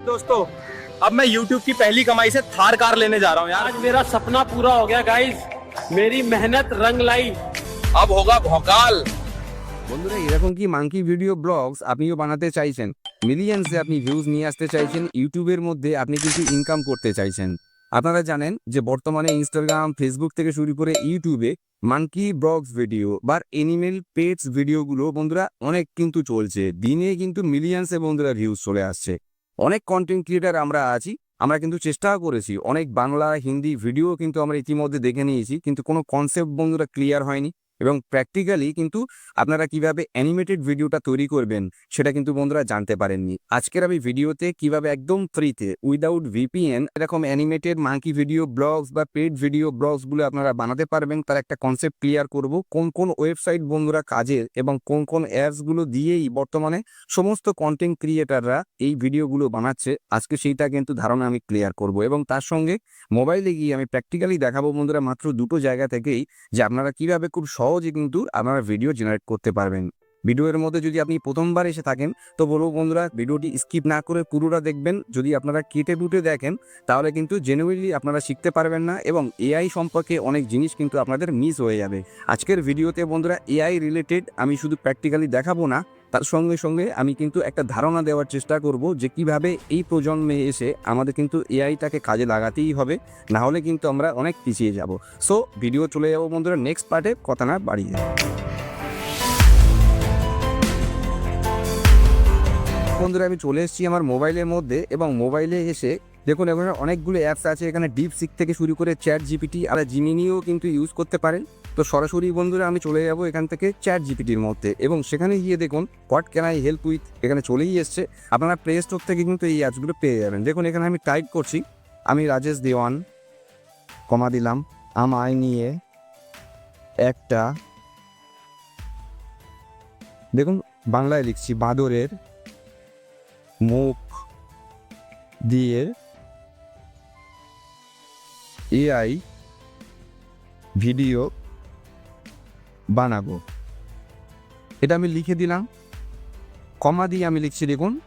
दोस्तों अब मैं YouTube की पहली कमाई से थार कार लेने जा रहा हूँ यार आज मेरा सपना पूरा हो गया गाइस मेरी मेहनत रंग लाई अब होगा भौकाल বন্ধুরা এরকম কি মাঙ্কি ভিডিও ব্লগস আপনিও বানাতে চাইছেন মিলিয়ন্সে আপনি ভিউজ নিয়ে আসতে চাইছেন ইউটিউবের মধ্যে আপনি কিছু ইনকাম করতে চাইছেন আপনারা জানেন যে বর্তমানে ইনস্টাগ্রাম ফেসবুক থেকে শুরু করে ইউটিউবে মাঙ্কি ব্লগস ভিডিও বা এনিমেল পেটস ভিডিওগুলো বন্ধুরা অনেক কিন্তু চলছে দিনে কিন্তু মিলিয়ন্সে বন্ধুরা ভিউজ চলে আসছে অনেক কন্টেন্ট ক্রিয়েটার আমরা আছি, আমরা কিন্তু চেষ্টাও করেছি। অনেক বাংলা, হিন্দি ভিডিও কিন্তু আমরা ইতিমধ্যে দেখে নিয়েছি, কিন্তু কোনো কনসেপ্ট বন্ধুরা ক্লিয়ার হয়নি। এবং প্র্যাকটিক্যালি কিন্তু আপনারা কীভাবে অ্যানিমেটেড ভিডিওটা তৈরি করবেন, সেটা কিন্তু বন্ধুরা জানতে পারেননি। আজকের আমি ভিডিওতে কীভাবে একদম ফ্রিতে উইদাউট ভিপিএন এরকম অ্যানিমেটেড মাঙ্কি ভিডিও ব্লগস বা পেড ভিডিও ব্লগসগুলো আপনারা বানাতে পারবেন, তার একটা কনসেপ্ট ক্লিয়ার করব, কোন কোন ওয়েবসাইট বন্ধুরা কাজের এবং কোন কোন অ্যাপসগুলো দিয়েই বর্তমানে সমস্ত কন্টেন্ট ক্রিয়েটাররা এই ভিডিওগুলো বানাচ্ছে, আজকে সেইটা কিন্তু ধারণা আমি ক্লিয়ার করব এবং তার সঙ্গে মোবাইলে গিয়ে আমি প্র্যাকটিক্যালি দেখাবো বন্ধুরা মাত্র দুটো জায়গা থেকেই, যে আপনারা কীভাবে খুব সহজে কিন্তু আপনারা ভিডিও জেনারেট করতে পারবেন। ভিডিওর মধ্যে যদি আপনি প্রথমবার এসে থাকেন, তো বলব বন্ধুরা, ভিডিওটি স্কিপ না করে পুরোটা দেখবেন। যদি আপনারা কেটে বুটে দেখেন, তাহলে কিন্তু জেনুইনলি আপনারা শিখতে পারবেন না এবং এআই সম্পর্কে অনেক জিনিস কিন্তু আপনাদের মিস হয়ে যাবে। আজকের ভিডিওতে বন্ধুরা এআই রিলেটেড আমি শুধু প্র্যাকটিক্যালি দেখাবো না, তার সঙ্গে সঙ্গে আমি কিন্তু একটা ধারণা দেওয়ার চেষ্টা করব যে কীভাবে এই প্রজন্মে এসে আমাদের কিন্তু এআইটাকে কাজে লাগাতেই হবে, না হলে কিন্তু আমরা অনেক পিছিয়ে যাব। সো ভিডিও চলে যাব বন্ধুরা নেক্সট পার্টে কথা না বাড়িয়ে। বন্ধুরা, আমি চলে এসেছি আমার মোবাইলের মধ্যে এবং মোবাইলে এসে দেখুন এখানে অনেকগুলো অ্যাপস আছে। এখানে ডিপ সিক থেকে শুরু করে চ্যাট জিপিটি আর জিমিনিও কিন্তু ইউজ করতে পারেন। তো সরাসরি বন্ধুরা, আমি চলে যাব এখান থেকে চ্যাট জিপিটির মধ্যে এবং সেখানে গিয়ে দেখুন what can I help with এখানে চলেই এসছে। আপনারা প্লে স্টোর থেকে কিন্তু এই অ্যাপসগুলো পেয়ে যাবেন। দেখুন, এখানে আমি টাইপ করছি, আমি রাজেশ দেওয়ান কমা দিলাম আমায় নিয়ে একটা, দেখুন, বাংলায় লিখছি, বাঁদরের মুখ দিয়ে এআই ভিডিও বানাবো। এটা আমি লিখে দিলাম। কমা দিয়ে আমি লিখছি, দেখুন।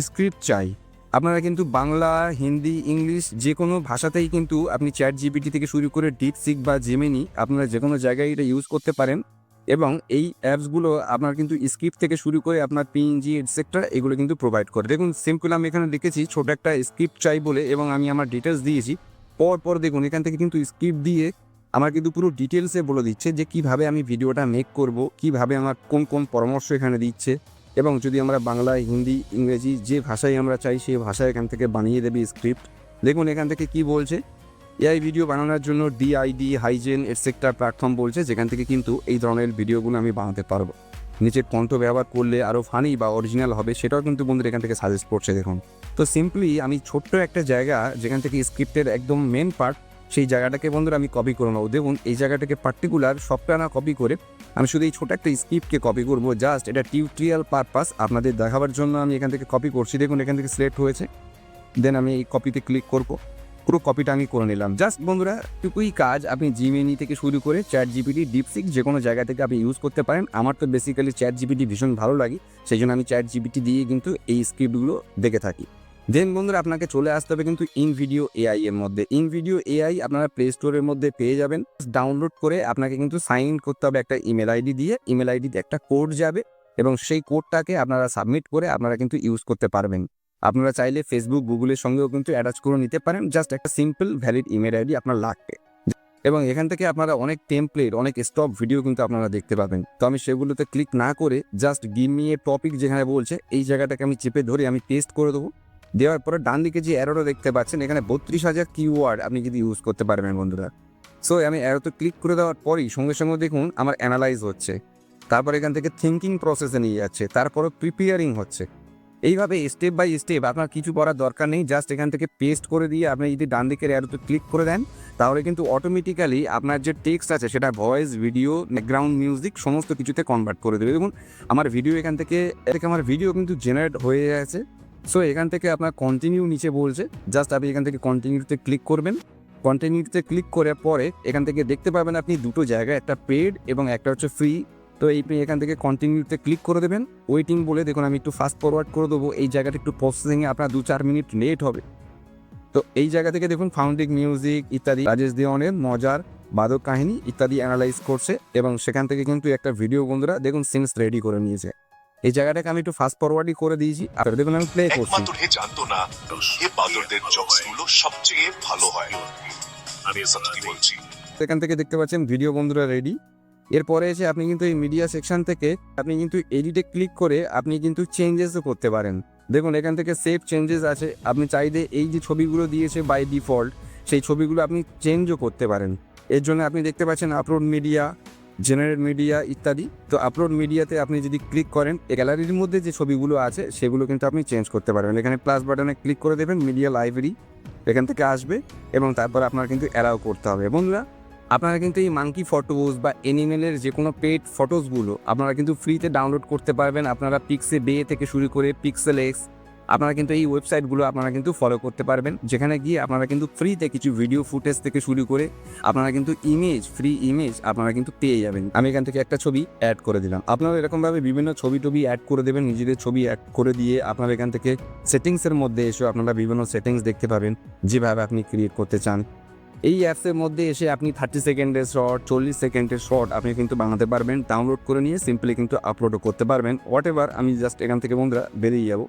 স্ক্রিপ্ট চাই। আপনারা কিন্তু বাংলা, হিন্দি, ইংলিশ যে কোনো ভাষাতেই কিন্তু আপনি চ্যাট জিপিটি থেকে শুরু করে ডিপ সিক বা জেমিনি আপনারা যে কোনো জায়গায় এটা ইউজ করতে পারেন। এবং এই অ্যাপসগুলো আপনার কিন্তু স্ক্রিপ্ট থেকে শুরু করে আপনার পিএনজি এটসেট্রা এগুলো কিন্তু প্রোভাইড করে। দেখুন সিম্পল আমি এখানে লিখেছি ছোট একটা স্ক্রিপ্ট চাই বলে এবং আমি আমার ডিটেলস দিয়েছি। পর পর দেখুন, এখান থেকে কিন্তু স্ক্রিপ্ট দিয়ে আমার কিন্তু পুরো ডিটেলসে বলে দিচ্ছে যে কীভাবে আমি ভিডিওটা মেক করব, কীভাবে আমার কোন কোন পরামর্শ এখানে দিচ্ছে এবং যদি আমরা বাংলা, হিন্দি, ইংরেজি যে ভাষায় আমরা চাই, সেই ভাষায় এখান থেকে বানিয়ে দেবে স্ক্রিপ্ট দেখুন, এখান থেকে কি বলছে? এআই ভিডিও বানানোর জন্য ডিআইডি হাইজেন এটসেট্রা প্ল্যাটফর্ম বলছে, যেখান থেকে কিন্তু এই ধরনের ভিডিওগুলো আমি বানাতে পারব। নিচের কণ্ঠ ব্যবহার করলে আরও ফানি বা অরিজিনাল হবে, সেটাও কিন্তু বন্ধুরা এখান থেকে সাজেস্ট করছে, দেখুন। তো সিম্পলি আমি ছোট্ট একটা জায়গা, যেখান থেকে স্ক্রিপ্টের একদম মেন পার্ট সেই জায়গাটাকে বন্ধুরা আমি কপি করে নেব দেখুন, এই জায়গাটাকে পার্টিকুলার সবটা না কপি করে, আমি শুধু এই ছোট একটা স্ক্রিপ্টকে কপি করব জাস্ট এটা টিউটোরিয়াল পারপাস আপনাদের দেখাবার জন্য আমি এখান থেকে কপি করছি। দেখুন, এখান থেকে সিলেক্ট হয়েছে। দেন আমি এই কপিতে ক্লিক করব। পুরো কপিটা আমি করে নিলাম। জাস্ট বন্ধুরা, টুকুই কাজ। আপনি জিমেনি থেকে শুরু করে চ্যাট জিপিটি ডিপসিক যে কোনো জায়গা থেকে আপনি ইউজ করতে পারেন। আমার তো বেসিক্যালি চ্যাট জিপিটি ভীষণ ভালো লাগে, সেই জন্য আমি চ্যাট জিপিটি দিয়ে কিন্তু এই স্ক্রিপ্টগুলো দেখে থাকি। দেন বন্ধুরা, আপনাকে চলে আসতে হবে কিন্তু ইন ভিডিও এআই এর মধ্যে। ইন ভিডিও এআই আপনারা প্লে স্টোরের মধ্যে পেয়ে যাবেন। ডাউনলোড করে আপনাকে কিন্তু সাইন ইন করতে হবে একটা ইমেল আইডি দিয়ে। ইমেল আইডিতে একটা কোড যাবে এবং সেই কোডটাকে আপনারা সাবমিট করে আপনারা কিন্তু ইউজ করতে পারবেন। আপনারা চাইলে ফেসবুক গুগলের সঙ্গেও কিন্তু অ্যাটাচ করে নিতে পারেন। জাস্ট একটা সিম্পল ভ্যালিড ইমেল আইডি আপনার লাগবে। এবং এখান থেকে আপনারা অনেক টেমপ্লেট অনেক স্টপ ভিডিও কিন্তু আপনারা দেখতে পাবেন। তো আমি সেগুলোতে ক্লিক না করে জাস্ট এ টপিক যেখানে বলছে, এই জায়গাটাকে আমি চেপে ধরে আমি পেস্ট করে দেবো। দেওয়ার পরে ডান দিকে যে অ্যারোটা দেখতে পাচ্ছেন, এখানে বত্রিশ হাজার কিওয়ার্ড আপনি যদি ইউজ করতে পারবেন বন্ধুরা। সো আমি অ্যারোতে ক্লিক করে দেওয়ার পরই সঙ্গে সঙ্গে দেখুন আমার অ্যানালাইজ হচ্ছে। তারপর এখান থেকে থিঙ্কিং প্রসেসে নিয়ে যাচ্ছে। তারপরে প্রিপেয়ারিং হচ্ছে। এইভাবে স্টেপ বাই স্টেপ আপনার কিছু করার দরকার নেই জাস্ট এখান থেকে পেস্ট করে দিয়ে আপনি যদি ডান দিকের অ্যারোতে ক্লিক করে দেন, তাহলে কিন্তু অটোমেটিক্যালি আপনার যে টেক্সট আছে সেটা ভয়েস ভিডিও ব্যাকগ্রাউন্ড মিউজিক সমস্ত কিছুতে কনভার্ট করে দেবে। দেখুন, আমার ভিডিও এখান থেকে থেকে আমার ভিডিও কিন্তু জেনারেট হয়ে গেছে। সো এখান থেকে আপনার কন্টিনিউ নিচে বলছে জাস্ট আপনি এখান থেকে কন্টিনিউতে ক্লিক করবেন। কন্টিনিউতে ক্লিক করার পরে এখান থেকে দেখতে পাবেন আপনি দুটো জায়গায় একটা পেড এবং একটা হচ্ছে ফ্রি তো এই এখান থেকে কন্টিনিউতে ক্লিক করে দেবেন। ওয়েটিং বলে দেখুন আমি একটু ফাস্ট ফরওয়ার্ড করে দেবো। এই জায়গাটা একটু প্রসেসিংয়ে আপনার দু চার মিনিট লেট হবে। তো এই জায়গা থেকে দেখুন ফাউন্ডিং মিউজিক ইত্যাদি রাজেশ দেওয়ানের মজার বাদক কাহিনী ইত্যাদি অ্যানালাইজ করছে এবং সেখান থেকে কিন্তু একটা ভিডিও বন্ধুরা দেখুন সিনস রেডি করে নিয়েছে। এই জায়গাটাকে আমি একটু ফাস্ট ফরওয়ার্ডই করে দিয়েছি। আর দেখুন আমি প্লে করছি। একমাত্র হে জানতো না এ বাদরদেরগুলো সবচেয়ে ভালো হয়। আমি সত্যি বলছি। সেখান থেকে দেখতে পাচ্ছেন ভিডিও বন্ধুরা রেডি এরপরে এসে আপনি কিন্তু এই মিডিয়া সেকশন থেকে আপনি কিন্তু এডিটে ক্লিক করে আপনি কিন্তু চেঞ্জেসও করতে পারেন। দেখুন, এখান থেকে সেভ চেঞ্জেস আছে। আপনি চাইলে এই যে ছবিগুলো দিয়েছে বাই ডিফল্ট সেই ছবিগুলো আপনি চেঞ্জও করতে পারেন। এর জন্য আপনি দেখতে পাচ্ছেন আপলোড মিডিয়া জেনারেট মিডিয়া ইত্যাদি। তো আপলোড মিডিয়াতে আপনি যদি ক্লিক করেন গ্যালারির মধ্যে যে ছবিগুলো আছে, সেগুলো কিন্তু আপনি চেঞ্জ করতে পারবেন। এখানে প্লাস বাটনে ক্লিক করে দেবেন মিডিয়া লাইব্রেরি এখান থেকে আসবে এবং তারপর আপনার কিন্তু অ্যালাউ করতে হবে। বন্ধুরা আপনারা কিন্তু এই মাঙ্কি ফটোজ বা এনিমেলের যে কোনো পেড ফটোজগুলো আপনারা কিন্তু ফ্রিতে ডাউনলোড করতে পারবেন। আপনারা পিক্সে বে থেকে শুরু করে পিক্সেল এক্স আপনারা কিন্তু এই ওয়েবসাইটগুলো আপনারা কিন্তু ফলো করতে পারবেন। যেখানে গিয়ে আপনারা কিন্তু ফ্রিতে কিছু ভিডিও ফুটেজ থেকে শুরু করে আপনারা কিন্তু ইমেজ ফ্রি ইমেজ আপনারা কিন্তু পেয়ে যাবেন। আমি এখান থেকে একটা ছবি অ্যাড করে দিলাম। আপনারা এরকমভাবে বিভিন্ন ছবি টবি অ্যাড করে দেবেন, নিজেদের ছবি অ্যাড করে দিয়ে আপনারা এখান থেকে সেটিংসের মধ্যে এসে আপনারা বিভিন্ন সেটিংস দেখতে পাবেন। যেভাবে আপনি ক্রিয়েট করতে চান। এই অ্যাপসের মধ্যে এসে আপনি থার্টি সেকেন্ডের শর্ট চল্লিশ সেকেন্ডের শর্ট আপনি কিন্তু বানাতে পারবেন ডাউনলোড করে নিয়ে সিম্পলি কিন্তু আপলোডও করতে পারবেন। হোয়াট এভার আমি জাস্ট এখান থেকে বন্ধুরা বেরিয়ে যাব।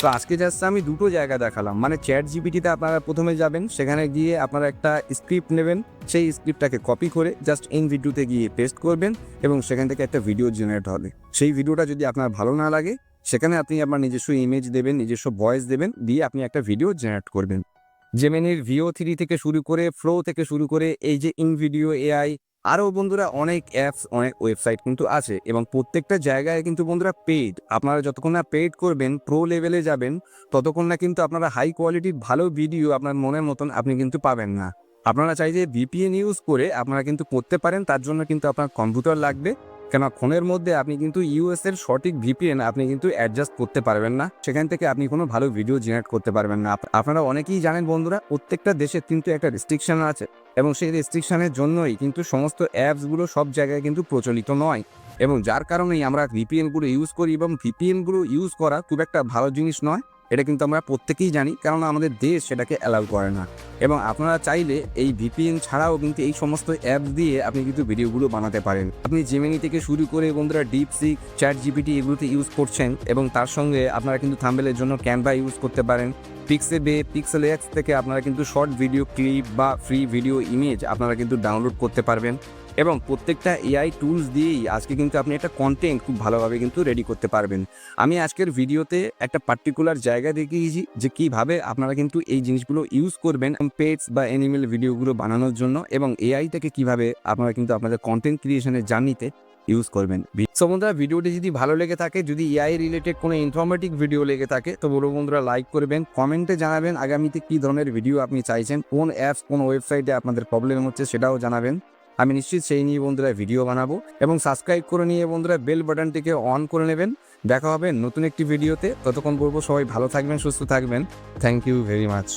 তো আজকে জাস্ট আমি দুটো জায়গা দেখালাম। মানে চ্যাট জিপিটিতে আপনারা প্রথমে যাবেন, সেখানে গিয়ে আপনারা একটা স্ক্রিপ্ট নেবেন। সেই স্ক্রিপ্টটাকে কপি করে জাস্ট ইন ভিডিওতে গিয়ে পেস্ট করবেন এবং সেখান থেকে একটা ভিডিও জেনারেট হবে। সেই ভিডিওটা যদি আপনার ভালো না লাগে, সেখানে আপনি আপনার নিজস্ব ইমেজ দেবেন, নিজস্ব ভয়েস দেবেন, দিয়ে আপনি একটা ভিডিও জেনারেট করবেন। জেমেনির ভিও থ্রি থেকে শুরু করে ফ্লো থেকে শুরু করে এই যে ইন ভিডিও এআই আরও বন্ধুরা অনেক অ্যাপস অনেক ওয়েবসাইট কিন্তু আছে এবং প্রত্যেকটা জায়গায় কিন্তু বন্ধুরা পেইড আপনারা যতক্ষণ না পেইড করবেন প্রো লেভেলে যাবেন, ততক্ষণ না কিন্তু আপনারা হাই কোয়ালিটির ভালো ভিডিও আপনার মনের মতন আপনি কিন্তু পাবেন না। আপনারা চাই যে ভিপিএন ইউজ করে আপনারা কিন্তু করতে পারেন, তার জন্য কিন্তু আপনার কম্পিউটার লাগবে। কেন ফোনের মধ্যে আপনি কিন্তু ইউএস এর সঠিক ভিপিএন আপনি কিন্তু অ্যাডজাস্ট করতে পারবেন না। সেখান থেকে আপনি কোনো ভালো ভিডিও জেনারেট করতে পারবেন না। আপনারা অনেকেই জানেন বন্ধুরা, প্রত্যেকটা দেশের কিন্তু একটা রেস্ট্রিকশন আছে এবং সেই রেস্ট্রিকশনের জন্যই কিন্তু সমস্ত অ্যাপসগুলো সব জায়গায় কিন্তু প্রচলিত নয়। এবং যার কারণেই আমরা ভিপিএনগুলো ইউজ করি এবং ভিপিএনগুলো ইউজ করা খুব একটা ভালো জিনিস নয়। এটা কিন্তু আমরা প্রত্যেকেই জানি কারণ আমাদের দেশ সেটাকে অ্যালাউ করে না। এবং আপনারা চাইলে এই ভিপিএন ছাড়াও কিন্তু এই সমস্ত অ্যাপ দিয়ে আপনি কিন্তু ভিডিওগুলো বানাতে পারেন। আপনি জেমিনি থেকে শুরু করে বন্ধুরা ডিপসিক চ্যাট জিপিটি এগুলোতে ইউজ করছেন এবং তার সঙ্গে আপনারা কিন্তু থাম্বেলের জন্য ক্যানভা ইউজ করতে পারেন। পিক্সে বে পিক্সেল এক্স থেকে আপনারা কিন্তু শর্ট ভিডিও ক্লিপ বা ফ্রি ভিডিও ইমেজ আপনারা কিন্তু ডাউনলোড করতে পারবেন। এবং প্রত্যেকটা এআই টুলস দিয়েই আজকে কিন্তু আপনি একটা কন্টেন্ট খুব ভালোভাবে কিন্তু রেডি করতে পারবেন। আমি আজকের ভিডিওতে একটা পার্টিকুলার জায়গা দেখিয়েছি যে কীভাবে আপনারা কিন্তু এই জিনিসগুলো ইউজ করবেন পেটস বা অ্যানিমেল ভিডিওগুলো বানানোর জন্য এবং এআই থেকে কীভাবে আপনারা কিন্তু আপনাদের কন্টেন্ট ক্রিয়েশনের জার্নিতে ইউজ করবেন। সো বন্ধুরা ভিডিওটি যদি ভালো লেগে থাকে, যদি এআই রিলেটেড কোনো ইনফরমেটিভ ভিডিও লেগে থাকে, তো বলো বন্ধুরা লাইক করবেন কমেন্টে জানাবেন আগামীতে কী ধরনের ভিডিও আপনি চাইছেন, কোন অ্যাপস কোন ওয়েবসাইটে আপনাদের প্রবলেম হচ্ছে সেটাও জানাবেন। আমি নিশ্চিত সেই নিয়ে বন্ধুরা ভিডিও বানাবো এবং সাবস্ক্রাইব করে নিয়ে বন্ধুরা বেল বাটনটিকে অন করে নেবেন। দেখা হবে নতুন একটি ভিডিওতে। ততক্ষণ বলব সবাই ভালো থাকবেন, সুস্থ থাকবেন। Thank you very much